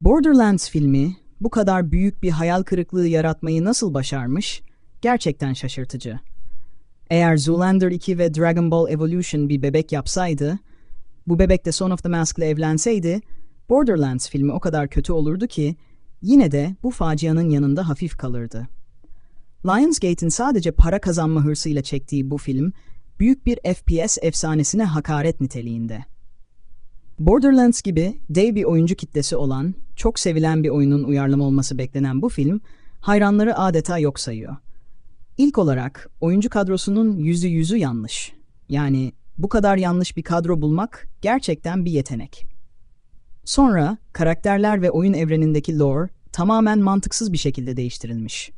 Borderlands filmi bu kadar büyük bir hayal kırıklığı yaratmayı nasıl başarmış? Gerçekten şaşırtıcı. Eğer Zoolander 2 ve Dragon Ball Evolution bir bebek yapsaydı, bu bebek de Son of the Mask'le evlenseydi, Borderlands filmi o kadar kötü olurdu ki, yine de bu facianın yanında hafif kalırdı. Lionsgate'in sadece para kazanma hırsıyla çektiği bu film, büyük bir FPS efsanesine hakaret niteliğinde. Borderlands gibi dev bir oyuncu kitlesi olan, çok sevilen bir oyunun uyarlama olması beklenen bu film, hayranları adeta yok sayıyor. İlk olarak oyuncu kadrosunun yüzü yüzü yanlış. Yani bu kadar yanlış bir kadro bulmak gerçekten bir yetenek. Sonra karakterler ve oyun evrenindeki lore tamamen mantıksız bir şekilde değiştirilmiş.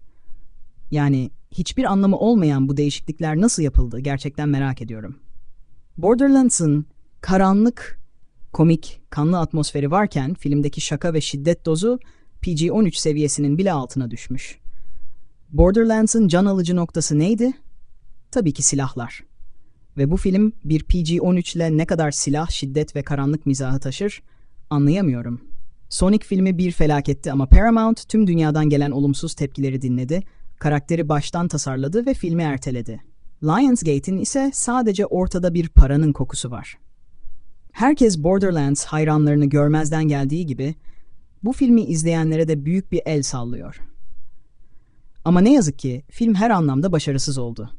Yani hiçbir anlamı olmayan bu değişiklikler nasıl yapıldı gerçekten merak ediyorum. Borderlands'ın karanlık, komik, kanlı atmosferi varken filmdeki şaka ve şiddet dozu PG-13 seviyesinin bile altına düşmüş. Borderlands'ın can alıcı noktası neydi? Tabii ki silahlar. Ve bu film bir PG-13 ile ne kadar silah, şiddet ve karanlık mizahı taşır anlayamıyorum. Sonic filmi bir felaketti ama Paramount tüm dünyadan gelen olumsuz tepkileri dinledi, karakteri baştan tasarladı ve filmi erteledi. Lionsgate'in ise sadece ortada bir paranın kokusu var. Herkes Borderlands hayranlarını görmezden geldiği gibi bu filmi izleyenlere de büyük bir el sallıyor. Ama ne yazık ki film her anlamda başarısız oldu.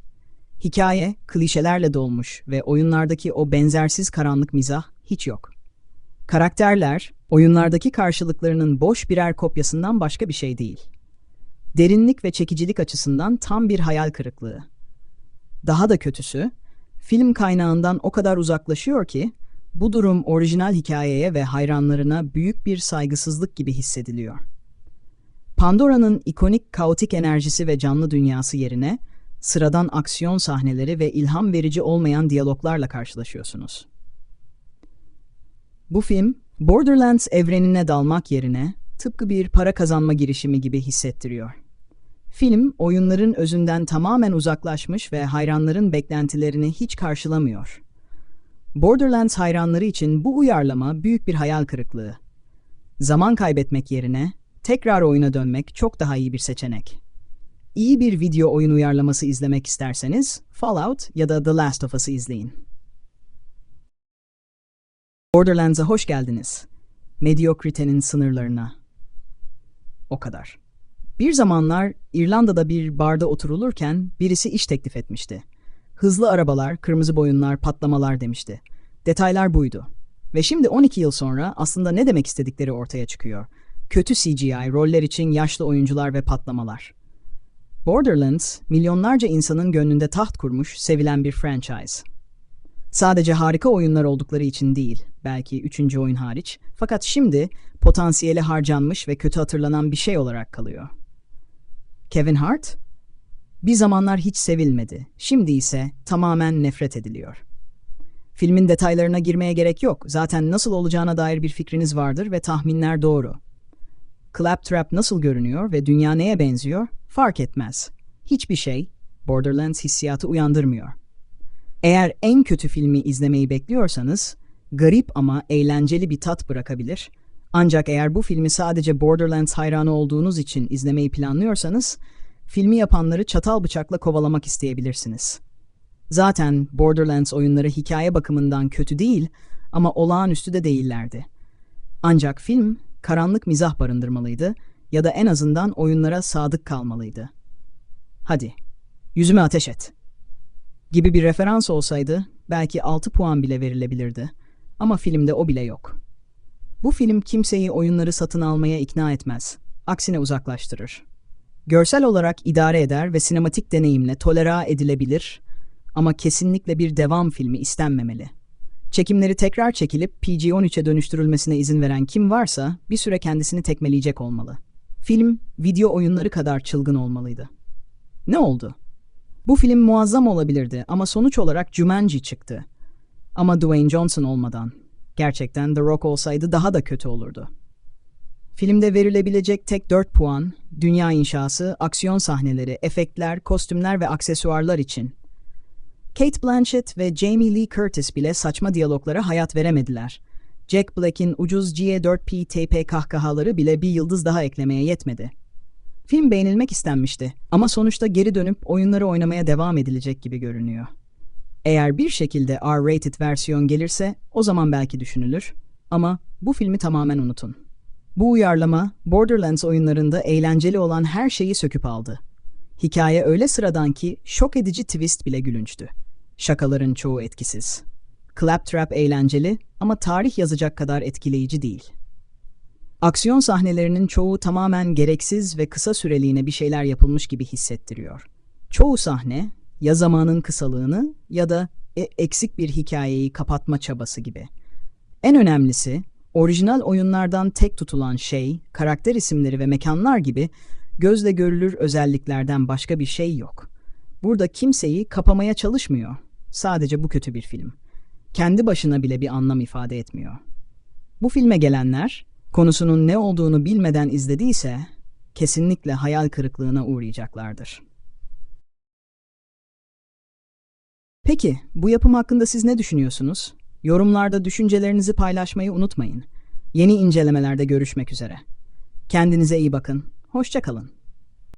Hikaye klişelerle dolmuş ve oyunlardaki o benzersiz karanlık mizah hiç yok. Karakterler oyunlardaki karşılıklarının boş birer kopyasından başka bir şey değil. Derinlik ve çekicilik açısından tam bir hayal kırıklığı. Daha da kötüsü, film kaynağından o kadar uzaklaşıyor ki bu durum orijinal hikayeye ve hayranlarına büyük bir saygısızlık gibi hissediliyor. Pandora'nın ikonik kaotik enerjisi ve canlı dünyası yerine sıradan aksiyon sahneleri ve ilham verici olmayan diyaloglarla karşılaşıyorsunuz. Bu film, Borderlands evrenine dalmak yerine tıpkı bir para kazanma girişimi gibi hissettiriyor. Film, oyunların özünden tamamen uzaklaşmış ve hayranların beklentilerini hiç karşılamıyor. Borderlands hayranları için bu uyarlama büyük bir hayal kırıklığı. Zaman kaybetmek yerine tekrar oyuna dönmek çok daha iyi bir seçenek. İyi bir video oyun uyarlaması izlemek isterseniz Fallout ya da The Last of Us'ı izleyin. Borderlands'a hoş geldiniz. Mediokritenin sınırlarına. O kadar. Bir zamanlar İrlanda'da bir barda oturulurken birisi iş teklif etmişti. Hızlı arabalar, kırmızı boyunlar, patlamalar demişti. Detaylar buydu. Ve şimdi 12 yıl sonra aslında ne demek istedikleri ortaya çıkıyor. Kötü CGI, roller için yaşlı oyuncular ve patlamalar. Borderlands, milyonlarca insanın gönlünde taht kurmuş, sevilen bir franchise. Sadece harika oyunlar oldukları için değil, belki üçüncü oyun hariç, fakat şimdi potansiyeli harcanmış ve kötü hatırlanan bir şey olarak kalıyor. Kevin Hart, bir zamanlar hiç sevilmedi, şimdi ise tamamen nefret ediliyor. Filmin detaylarına girmeye gerek yok, zaten nasıl olacağına dair bir fikriniz vardır ve tahminler doğru. Claptrap nasıl görünüyor ve dünya neye benziyor fark etmez. Hiçbir şey Borderlands hissiyatı uyandırmıyor. Eğer en kötü filmi izlemeyi bekliyorsanız, garip ama eğlenceli bir tat bırakabilir. Ancak eğer bu filmi sadece Borderlands hayranı olduğunuz için izlemeyi planlıyorsanız, filmi yapanları çatal bıçakla kovalamak isteyebilirsiniz. Zaten Borderlands oyunları hikaye bakımından kötü değil ama olağanüstü de değillerdi. Ancak film karanlık mizah barındırmalıydı ya da en azından oyunlara sadık kalmalıydı. Hadi, yüzüme ateş et. Gibi bir referans olsaydı belki 6 puan bile verilebilirdi. Ama filmde o bile yok. Bu film kimseyi oyunları satın almaya ikna etmez. Aksine uzaklaştırır. Görsel olarak idare eder ve sinematik deneyimle tolera edilebilir ama kesinlikle bir devam filmi istenmemeli. Çekimleri tekrar çekilip PG-13'e dönüştürülmesine izin veren kim varsa bir süre kendisini tekmeleyecek olmalı. Film, video oyunları kadar çılgın olmalıydı. Ne oldu? Bu film muazzam olabilirdi ama sonuç olarak Jumanji çıktı. Ama Dwayne Johnson olmadan. Gerçekten The Rock olsaydı daha da kötü olurdu. Filmde verilebilecek tek 4 puan, dünya inşası, aksiyon sahneleri, efektler, kostümler ve aksesuarlar için. Kate Blanchett ve Jamie Lee Curtis bile saçma diyaloglara hayat veremediler. Jack Black'in ucuz G4P TP kahkahaları bile bir yıldız daha eklemeye yetmedi. Film beğenilmek istenmişti ama sonuçta geri dönüp oyunları oynamaya devam edilecek gibi görünüyor. Eğer bir şekilde R-rated versiyon gelirse o zaman belki düşünülür ama bu filmi tamamen unutun. Bu uyarlama Borderlands oyunlarında eğlenceli olan her şeyi söküp aldı. Hikaye öyle sıradan ki şok edici twist bile gülünçtü. Şakaların çoğu etkisiz. Claptrap eğlenceli ama tarih yazacak kadar etkileyici değil. Aksiyon sahnelerinin çoğu tamamen gereksiz ve kısa süreliğine bir şeyler yapılmış gibi hissettiriyor. Çoğu sahne ya zamanın kısalığını ya da e- eksik bir hikayeyi kapatma çabası gibi. En önemlisi, orijinal oyunlardan tek tutulan şey, karakter isimleri ve mekanlar gibi gözle görülür özelliklerden başka bir şey yok. Burada kimseyi kapamaya çalışmıyor. Sadece bu kötü bir film. Kendi başına bile bir anlam ifade etmiyor. Bu filme gelenler, konusunun ne olduğunu bilmeden izlediyse, kesinlikle hayal kırıklığına uğrayacaklardır. Peki, bu yapım hakkında siz ne düşünüyorsunuz? Yorumlarda düşüncelerinizi paylaşmayı unutmayın. Yeni incelemelerde görüşmek üzere. Kendinize iyi bakın. Hoşça kalın.